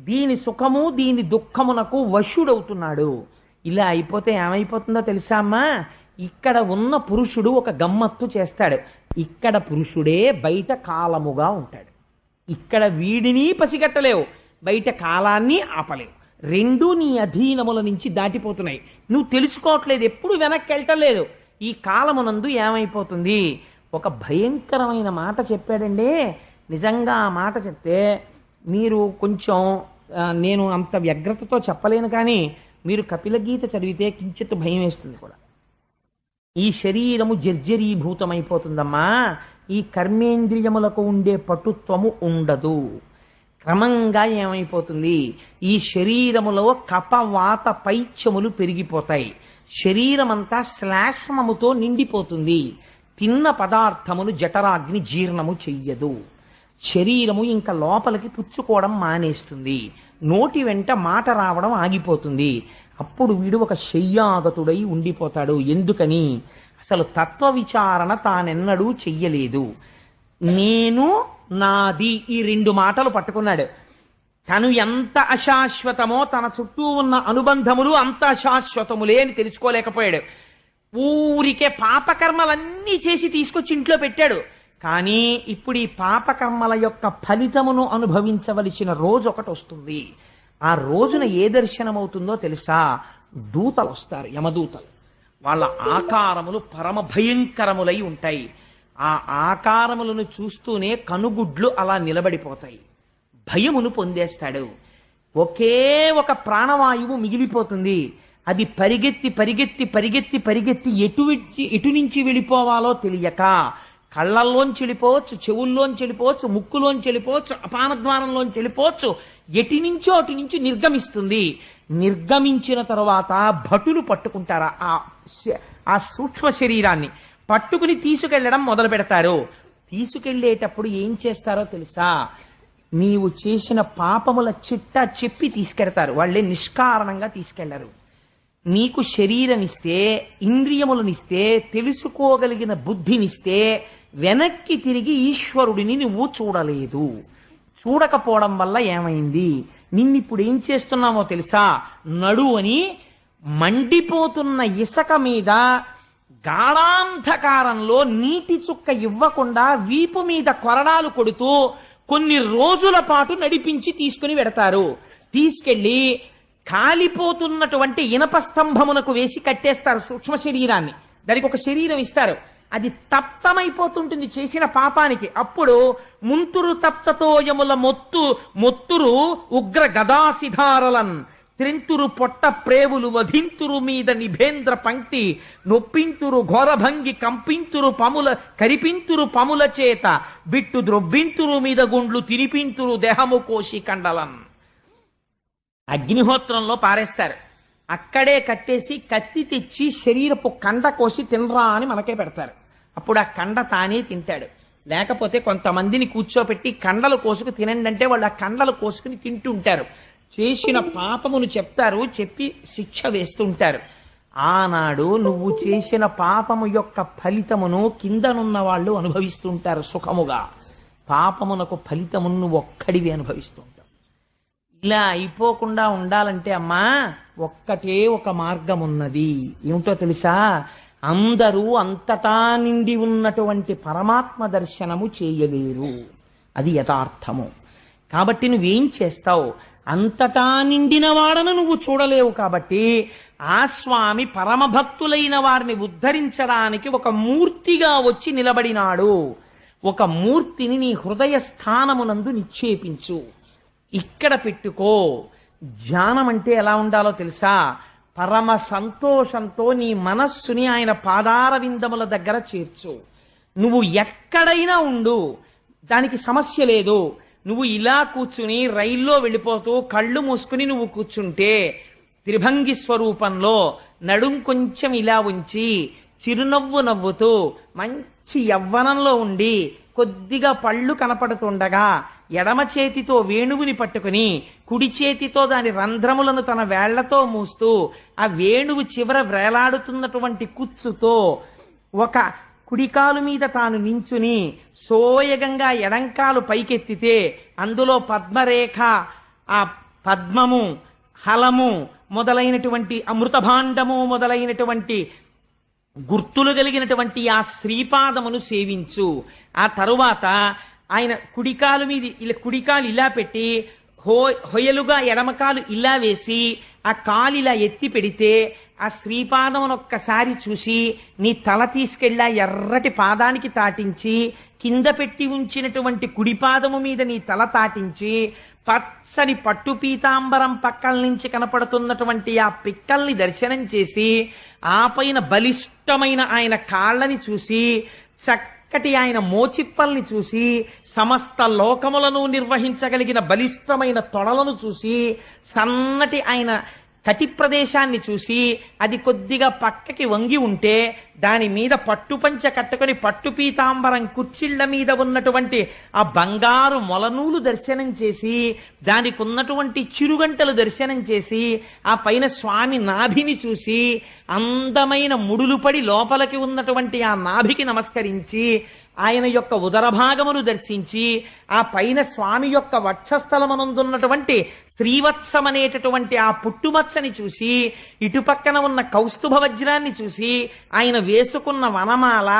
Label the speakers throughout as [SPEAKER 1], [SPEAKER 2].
[SPEAKER 1] దీని సుఖము దీని దుఃఖమునకు వశుడవుతున్నాడు. ఇలా అయిపోతే ఏమైపోతుందో తెలుసా అమ్మా? ఇక్కడ ఉన్న పురుషుడు ఒక గమ్మత్తు చేస్తాడు. ఇక్కడ పురుషుడే బయట కాలముగా ఉంటాడు. ఇక్కడ వీడిని పసిగట్టలేవు. బయట కాలాన్ని ఆపలేవు. రెండు నీ అధీనముల నుంచి దాటిపోతున్నాయి. నువ్వు తెలుసుకోవట్లేదు ఎప్పుడు వెనక్కి వెళ్ళటలేదు. ఈ కాలమునందు ఏమైపోతుంది? ఒక భయంకరమైన మాట చెప్పాడండి. నిజంగా ఆ మాట చెప్తే మీరు కొంచెం నేను అంత వ్యగ్రతతో చెప్పలేను కానీ మీరు కపిల గీత చదివితే కించిత్ భయం వేస్తుంది కూడా. ఈ శరీరము జర్జరీభూతమైపోతుందమ్మా. ఈ కర్మేంద్రియములకు ఉండే పటుత్వము ఉండదు. క్రమంగా ఏమైపోతుంది? ఈ శరీరములో కపవాత పైత్యములు పెరిగిపోతాయి. శరీరమంతా శ్లాష్మముతో నిండిపోతుంది. తిన్న పదార్థమును జఠరాగ్ని జీర్ణము చెయ్యదు. శరీరము ఇంకా లోపలికి పుచ్చుకోవడం మానేస్తుంది. నోటి వెంట మాట రావడం ఆగిపోతుంది. అప్పుడు వీడు ఒక శయ్యాగతుడై ఉండిపోతాడు. ఎందుకని? అసలు తత్వ విచారణ తానెన్నడూ చెయ్యలేదు. నేను నాది ఈ రెండు మాటలు పట్టుకున్నాడు. తను ఎంత అశాశ్వతమో తన చుట్టూ ఉన్న అనుబంధములు అంత అశాశ్వతములే అని తెలుసుకోలేకపోయాడు. ఊరికే పాపకర్మలన్నీ చేసి తీసుకొచ్చి ఇంట్లో పెట్టాడు. కానీ ఇప్పుడు ఈ పాపకర్మల యొక్క ఫలితమును అనుభవించవలసిన రోజు ఒకటి వస్తుంది. ఆ రోజున ఏ దర్శనమవుతుందో తెలుసా? దూతలు వస్తారు యమదూతలు. వాళ్ళ ఆకారములు పరమ భయంకరములై ఉంటాయి. ఆ ఆకారములను చూస్తూనే కనుగుడ్లు అలా నిలబడిపోతాయి. భయమును పొందేస్తాడు. ఒకే ఒక ప్రాణవాయువు మిగిలిపోతుంది. అది పరిగెత్తి పరిగెత్తి పరిగెత్తి పరిగెత్తి ఎటు ఎటు నుంచి వెళ్ళిపోవాలో తెలియక కళ్ళల్లోంచి వెళ్ళిపోవచ్చు చెవుల్లోంచి వెళ్ళిపోవచ్చు ముక్కులోంచి వెళ్ళిపోవచ్చు అపానద్వారంలోంచి వెళ్ళిపోవచ్చు ఎటి నుంచో అటు నుంచి నిర్గమిస్తుంది. నిర్గమించిన తరువాత భటులు పట్టుకుంటారా ఆ ఆ సూక్ష్మ శరీరాన్ని. పట్టుకుని తీసుకెళ్ళడం మొదలు పెడతారు. తీసుకెళ్ళేటప్పుడు ఏం చేస్తారో తెలుసా? నీవు చేసిన పాపముల చిట్టా చెప్పి తీసుకెడతారు. వాళ్ళే నిష్కారణంగా తీసుకెళ్ళరు. నీకు శరీరమిస్తే ఇంద్రియములనిస్తే తెలుసుకోగలిగిన బుద్ధినిస్తే వెనక్కి తిరిగి ఈశ్వరుడిని నువ్వు చూడలేదు. చూడకపోవడం వల్ల ఏమైంది? నిన్నిప్పుడు ఏం చేస్తున్నామో తెలుసా? నడు అని మండిపోతున్న ఇసక మీద గాఢాంధకారంలో నీటి చుక్క ఇవ్వకుండా వీపు మీద కొరడాలు కొడుతూ కొన్ని రోజుల పాటు నడిపించి తీసుకుని పెడతారు తీసుకెళ్ళి కాలిపోతున్నటువంటి ఇనప స్తంభమునకు వేసి కట్టేస్తారు సూక్ష్మ శరీరాన్ని. దానికి ఒక శరీరం ఇస్తారు. అది తప్తమైపోతుంటుంది చేసిన పాపానికి. అప్పుడు ముంతురు తప్తతోయముల మొత్తు మొత్తురు ఉగ్ర గదాసిధారలన్ త్రింతురు పొట్ట ప్రేవులు వధింతురు మీద నిభేంద్ర పంక్తి నొప్పింతురు ఘోరభంగి కంపింతురు పముల కరిపింతురు పముల చేత బిట్టు ద్రొవ్వింతురు మీద గుండ్లు తినిపింతురు దేహము కోసి కండలం అగ్నిహోత్రంలో పారేస్తారు. అక్కడే కట్టేసి కత్తి తెచ్చి శరీరపు కండ కోసి తినరా అని మనకే పెడతారు. అప్పుడు ఆ కండ తానే తింటాడు. లేకపోతే కొంతమందిని కూర్చోపెట్టి కండలు కోసుకు తినండి అంటే వాళ్ళు ఆ కండలు కోసుకుని తింటుంటారు చేసిన పాపమును చెప్తారు చెప్పి శిక్ష వేస్తుంటారు. ఆనాడు నువ్వు చేసిన పాపము యొక్క ఫలితమును కిందనున్న వాళ్ళు అనుభవిస్తుంటారు సుఖముగా. పాపమునకు ఫలితమును నువ్వు ఒక్కడివి అనుభవిస్తుంటావు. ఇలా అయిపోకుండా ఉండాలంటే అమ్మా ఒక్కటే ఒక మార్గం ఉన్నది ఏమిటో తెలుసా? అందరూ అంతటా నిండి ఉన్నటువంటి పరమాత్మ దర్శనము చేయలేరు. అది యథార్థము. కాబట్టి నువ్వేం చేస్తావు? అంతటా నిండిన వాడను నువ్వు చూడలేవు కాబట్టి ఆ స్వామి పరమభక్తులైన వారిని ఉద్ధరించడానికి ఒక మూర్తిగా వచ్చి నిలబడినాడు. ఒక మూర్తిని నీ హృదయ స్థానమునందు నిక్షేపించు. ఇక్కడ పెట్టుకో. ధ్యానం అంటే ఎలా ఉండాలో తెలుసా? పరమ సంతోషంతో నీ మనస్సుని ఆయన పాదార విందముల దగ్గర చేర్చు. నువ్వు ఎక్కడైనా ఉండు దానికి సమస్య లేదు. నువ్వు ఇలా కూర్చుని రైల్లో వెళ్ళిపోతూ కళ్ళు మూసుకుని నువ్వు కూర్చుంటే త్రిభంగి స్వరూపంలో నడుం కొంచెం ఇలా ఉంచి చిరునవ్వు నవ్వుతూ మంచి యవ్వనంలో ఉండి కొద్దిగా పళ్ళు కనపడుతుండగా ఎడమ చేతితో వేణువుని పట్టుకుని కుడి చేతితో దాని రంధ్రములను తన వేళ్ళతో మూస్తూ ఆ వేణువు చివర వేలాడుతున్నటువంటి కుచ్చుతో ఒక కుడికాలు మీద తాను నించుని సోయగంగా ఎడంకాలు పైకెత్తితే అందులో పద్మరేఖ ఆ పద్మము హలము మొదలైనటువంటి అమృతభాండము మొదలైనటువంటి గుర్తులు కలిగినటువంటి ఆ శ్రీపాదమును సేవించు. ఆ తరువాత ఆయన కుడికాలు మీద ఇలా కుడికాలు ఇలా పెట్టి హో హొయలుగా ఎడమకాలు ఇలా వేసి ఆ కాలు ఇలా ఎత్తి పెడితే ఆ శ్రీపాదమును ఒక్కసారి చూసి నీ తల తీసుకెళ్ళి ఆ ఎర్రటి పాదానికి తాటించి కింద పెట్టి ఉంచినటువంటి కుడిపాదము మీద నీ తల తాటించి పచ్చని పట్టు పీతాంబరం పక్కల నుంచి కనపడుతున్నటువంటి ఆ పిక్కల్ని దర్శనం చేసి ఆ పైన బలిష్టమైన ఆయన కాళ్ళని చూసి చక్క చక్కటి ఆయన మోచిప్పల్ని చూసి సమస్త లోకములను నిర్వహించగలిగిన బలిష్టమైన తొడలను చూసి సన్నటి ఆయన కటి ప్రదేశాన్ని చూసి అది కొద్దిగా పక్కకి వంగి ఉంటే దాని మీద పట్టుపంచ కట్టుకొని పట్టు పీతాంబరం కుర్చీళ్ళ మీద ఉన్నటువంటి ఆ బంగారు మొలనూలు దర్శనం చేసి దానికి ఉన్నటువంటి చిరుగంటలు దర్శనం చేసి ఆ పైన స్వామి నాభిని చూసి అందమైన ముడులు పడి లోపలికి ఉన్నటువంటి ఆ నాభికి నమస్కరించి ఆయన యొక్క ఉదర భాగమును దర్శించి ఆ పైన స్వామి యొక్క వక్షస్థలమనందున్నటువంటి శ్రీవత్సమనేటటువంటి ఆ పుట్టుమచ్చని చూసి ఇటుపక్కన ఉన్న కౌస్తుభ వజ్రాన్ని చూసి ఆయన వేసుకున్న వనమాల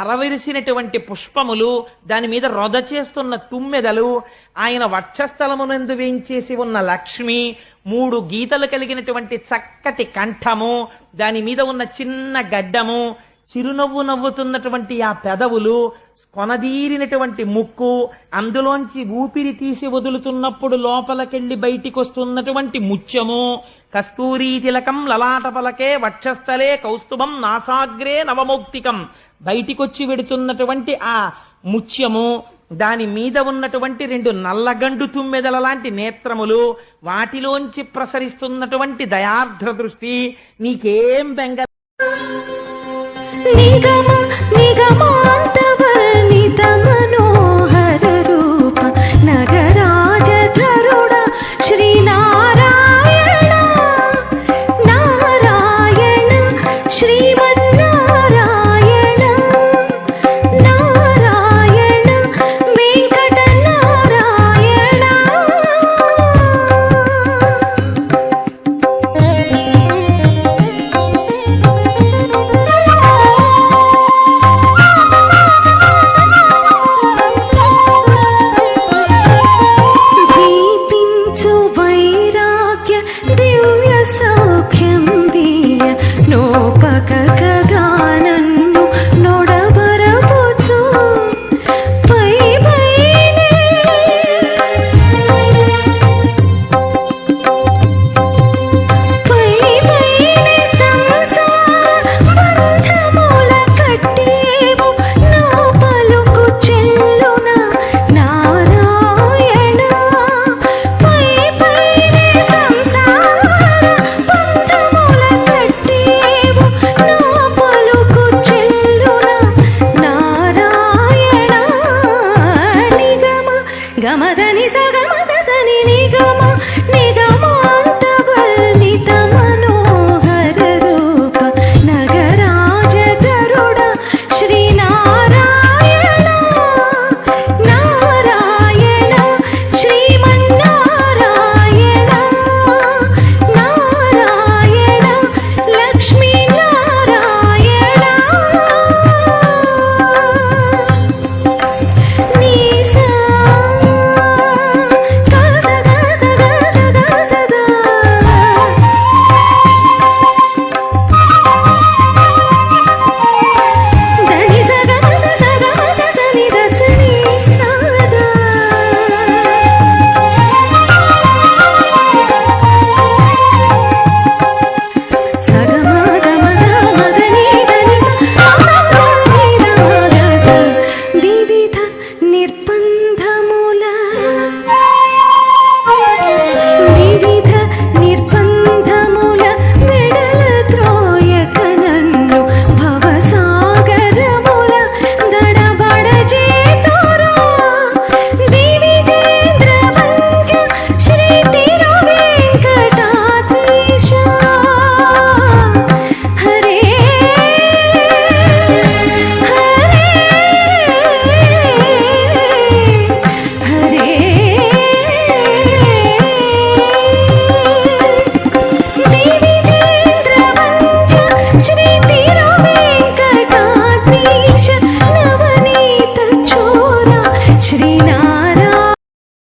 [SPEAKER 1] అరవిరిసినటువంటి పుష్పములు దాని మీద రొద చేస్తున్న తుమ్మెదలు ఆయన వక్షస్థలమునందు వేయించేసి ఉన్న లక్ష్మి మూడు గీతలు కలిగినటువంటి చక్కటి కంఠము దాని మీద ఉన్న చిన్న గడ్డము చిరునవ్వు నవ్వుతున్నటువంటి ఆ పెదవులు కొనదీరినటువంటి ముక్కు అందులోంచి ఊపిరి తీసి వదులుతున్నప్పుడు లోపలికెళ్ళి బయటికి వస్తున్నటువంటి ముత్యము కస్తూరీ తిలకం లలాట పలకే వక్షస్థలే కౌస్తుభం నాసాగ్రే నవమౌక్తికం. బయటికొచ్చి వెడుతున్నటువంటి ఆ ముత్యము దాని మీద ఉన్నటువంటి రెండు నల్లగండు తుమ్మెదల లాంటి నేత్రములు వాటిలోంచి ప్రసరిస్తున్నటువంటి దయార్ద్ర దృష్టి నీకేం బెంగ
[SPEAKER 2] நிகமா நிகமான்